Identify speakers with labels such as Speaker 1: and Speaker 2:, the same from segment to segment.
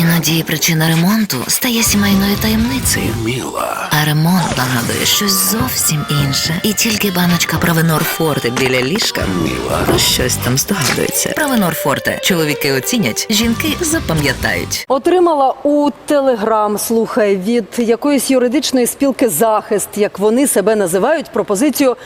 Speaker 1: Іноді причина ремонту стає сімейною таємницею.
Speaker 2: Міла.
Speaker 1: А ремонт нагадує щось зовсім інше. І тільки баночка Провенор Форте біля ліжка
Speaker 2: Міла.
Speaker 1: про щось там здогадується. Провенор Форте. Чоловіки оцінять, жінки запам'ятають.
Speaker 3: Отримала у телеграм, слухай, від якоїсь юридичної спілки захист, як вони себе називають, пропозицію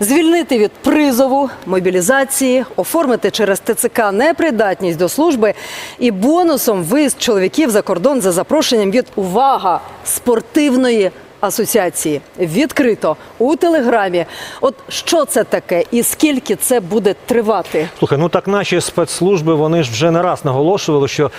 Speaker 3: звільнити від призову, мобілізації, оформити через ТЦК непридатність до служби і бонусом виїзд чоловіків за кордон за запрошенням від увага спортивної. Асоціації відкрито у телеграмі. От що це таке і скільки це буде тривати?
Speaker 4: Слухай, ну так наші спецслужби вони ж вже не раз наголошували, що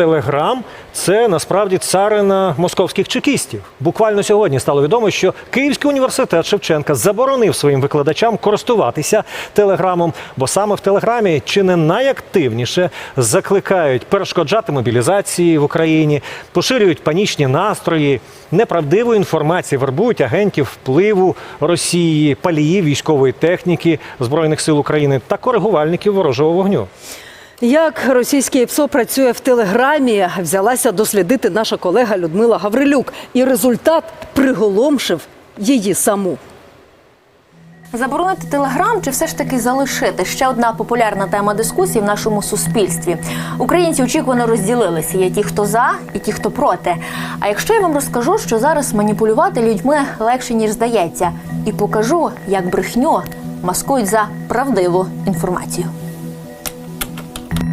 Speaker 4: Телеграм це насправді царина московських чекістів. Буквально сьогодні стало відомо, що Київський університет Шевченка заборонив своїм викладачам користуватися телеграмом, бо саме в телеграмі чи не найактивніше закликають перешкоджати мобілізації в Україні, поширюють панічні настрої, неправдиву інформацію, вербують агентів впливу Росії, паліїв військової техніки збройних сил України та коригувальників ворожого вогню.
Speaker 3: Як російське ПСО працює в телеграмі, взялася дослідити наша колега Людмила Гаврилюк, і результат приголомшив її саму.
Speaker 5: Заборонити телеграм чи все ж таки залишити ще одна популярна тема дискусії в нашому суспільстві. Українці очікувано розділилися. Є ті, хто за, і ті, хто проти. А якщо я вам розкажу, що зараз маніпулювати людьми легше ніж здається, і покажу, як брехню маскують за правдиву інформацію.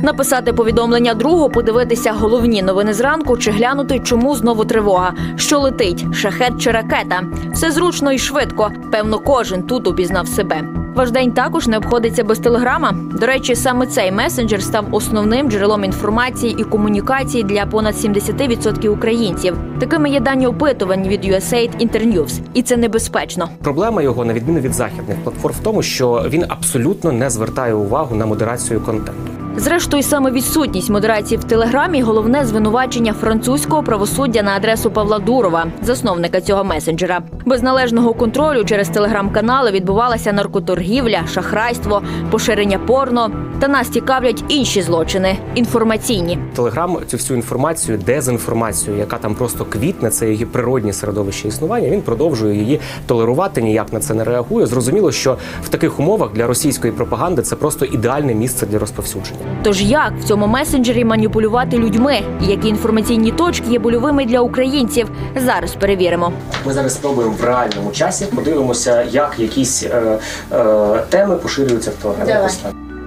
Speaker 5: Написати повідомлення другу, подивитися головні новини зранку чи глянути, чому знову тривога, що летить, шахет чи ракета. Все зручно і швидко. Певно, кожен тут упізнав себе. Ваш день також не обходиться без телеграма. До речі, саме цей месенджер став основним джерелом інформації і комунікації для понад 70% українців. Такими є дані опитувань від USAID Internews. і це небезпечно.
Speaker 6: Проблема його, на відміну від західних платформ, в тому, що він абсолютно не звертає увагу на модерацію контенту.
Speaker 5: Зрештою, саме відсутність модерації в телеграмі головне звинувачення французького правосуддя на адресу Павла Дурова, засновника цього месенджера. Без належного контролю через телеграм-канали відбувалася наркоторгівля, шахрайство, поширення порно. Та нас цікавлять інші злочини інформаційні.
Speaker 6: Телеграм цю всю інформацію, дезінформацію, яка там просто квітне, це її природні середовище існування. Він продовжує її толерувати, ніяк на це не реагує. Зрозуміло, що в таких умовах для російської пропаганди це просто ідеальне місце для розповсюдження.
Speaker 5: Тож як в цьому месенджері маніпулювати людьми? І Які інформаційні точки є больовими для українців? Зараз перевіримо.
Speaker 6: Ми зараз спробуємо в реальному часі подивимося, як якісь е, е, теми поширюються в телеграмі.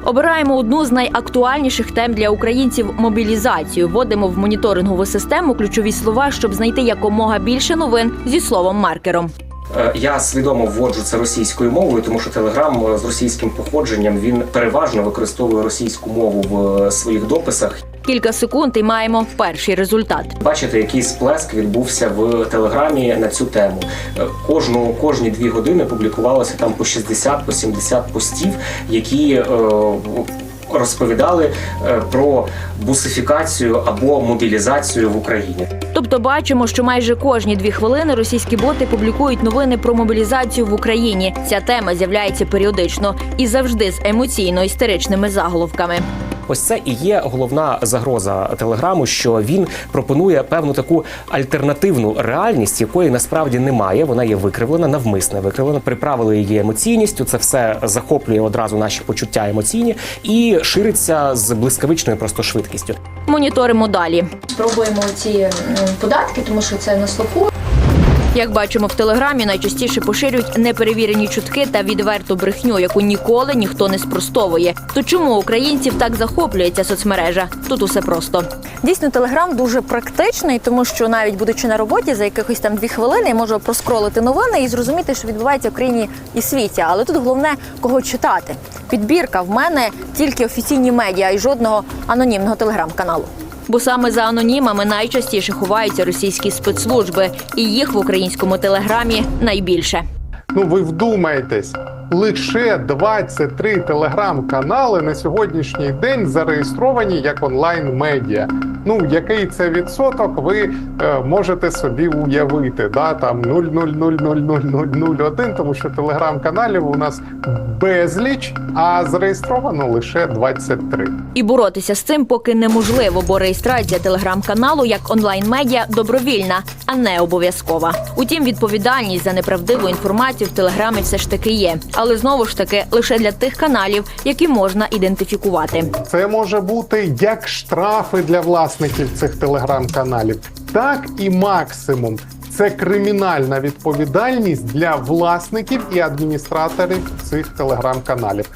Speaker 5: Обираємо одну з найактуальніших тем для українців мобілізацію. Вводимо в моніторингову систему ключові слова, щоб знайти якомога більше новин зі словом маркером.
Speaker 6: Е, Я свідомо вводжу це російською мовою, тому що Телеграм е, з російським походженням він переважно використовує російську мову в е, своїх дописах.
Speaker 5: Кілька секунд і маємо перший результат.
Speaker 6: Бачите, який сплеск відбувся в телеграмі на цю тему. Кожну кожні дві години публікувалося там по 60 по 70 постів, які е, розповідали е, про бусифікацію або мобілізацію в Україні.
Speaker 5: Тобто бачимо, що майже кожні дві хвилини російські боти публікують новини про мобілізацію в Україні. Ця тема з'являється періодично і завжди з емоційно-істеричними заголовками.
Speaker 6: Ось це і є головна загроза телеграму, що він пропонує певну таку альтернативну реальність, якої насправді немає. Вона є викривлена, навмисне викривлена, приправили її емоційністю. Це все захоплює одразу наші почуття емоційні і шириться з блискавичною просто швидкістю.
Speaker 5: Моніторимо далі.
Speaker 7: Спробуємо ці податки, тому що це на слуху.
Speaker 5: Як бачимо в телеграмі, найчастіше поширюють неперевірені чутки та відверту брехню, яку ніколи ніхто не спростовує. То чому українців так захоплюється соцмережа? Тут усе просто. Дійсно, телеграм дуже практичний, тому що навіть будучи на роботі за якихось там дві хвилини, я можу проскролити новини і зрозуміти, що відбувається в країні і світі. Але тут головне кого читати. Підбірка в мене тільки офіційні медіа і жодного анонімного телеграм-каналу. Бо саме за анонімами найчастіше ховаються російські спецслужби, і їх в українському телеграмі найбільше.
Speaker 8: Ну ви вдумайтесь, лише 23 телеграм-канали на сьогоднішній день зареєстровані як онлайн-медіа. Ну, який це відсоток, ви е, можете собі уявити. Да? Там 0,0000001, тому що телеграм-каналів у нас безліч, а зареєстровано лише 23.
Speaker 5: І боротися з цим поки неможливо, бо реєстрація телеграм-каналу як онлайн-медіа добровільна, а не обов'язкова. Утім, відповідальність за неправдиву інформацію в телеграмі все ж таки є, але знову ж таки лише для тих каналів, які можна ідентифікувати.
Speaker 8: Це може бути як штрафи для власників цих телеграм-каналів, так і максимум. Це кримінальна відповідальність для власників і адміністраторів цих телеграм-каналів.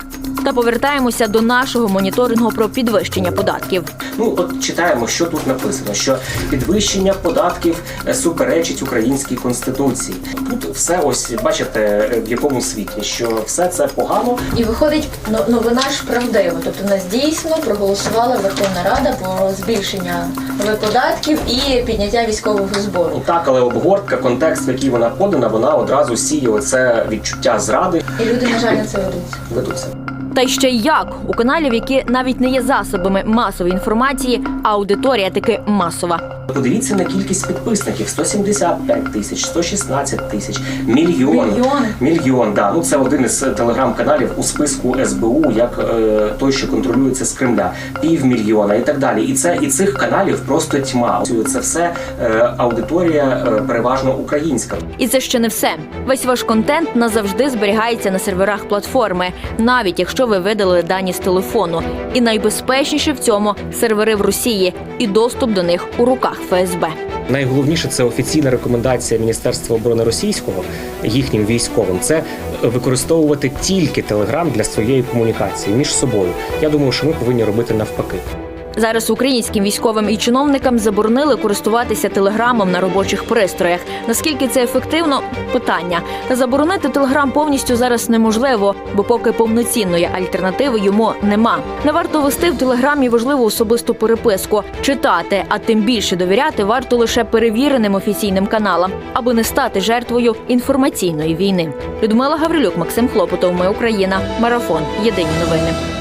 Speaker 5: Та повертаємося до нашого моніторингу про підвищення податків.
Speaker 6: Ну от читаємо, що тут написано: що підвищення податків е, суперечить українській конституції. Тут все ось бачите е, в якому світі, що все це погано.
Speaker 7: І виходить, ну, новина ж правдива. Тобто, нас дійсно проголосувала Верховна Рада про збільшення податків і підняття військового збору.
Speaker 6: Ну так, але обгортка, контекст, в який вона подана, вона одразу сіє оце відчуття зради.
Speaker 7: І люди, на жаль, на це ведуться.
Speaker 6: Ведуться.
Speaker 5: Та й ще як у каналів, які навіть не є засобами масової інформації, а аудиторія таки масова.
Speaker 6: Подивіться на кількість підписників: 175 тисяч, 116 тисяч, мільйон.
Speaker 7: Мільйон.
Speaker 6: Мільйон, да. Ну це один із телеграм-каналів у списку СБУ, як е, той, що контролюється з Кремля, півмільйона і так далі. І це і цих каналів просто тьма. Це все е, аудиторія е, переважно українська.
Speaker 5: І це ще не все. Весь ваш контент назавжди зберігається на серверах платформи, навіть якщо ви видали дані з телефону. І найбезпечніше в цьому сервери в Росії і доступ до них у руках ФСБ.
Speaker 6: Найголовніше це офіційна рекомендація Міністерства оборони російського їхнім військовим. Це використовувати тільки телеграм для своєї комунікації між собою. Я думаю, що ми повинні робити навпаки.
Speaker 5: Зараз українським військовим і чиновникам заборонили користуватися телеграмом на робочих пристроях. Наскільки це ефективно? Питання. Та заборонити телеграм повністю зараз неможливо, бо поки повноцінної альтернативи йому нема. Не варто вести в телеграмі важливу особисту переписку, читати, а тим більше довіряти варто лише перевіреним офіційним каналам, аби не стати жертвою інформаційної війни. Людмила Гаврилюк, Максим Хлопотов. Ми Україна. Марафон. Єдині новини.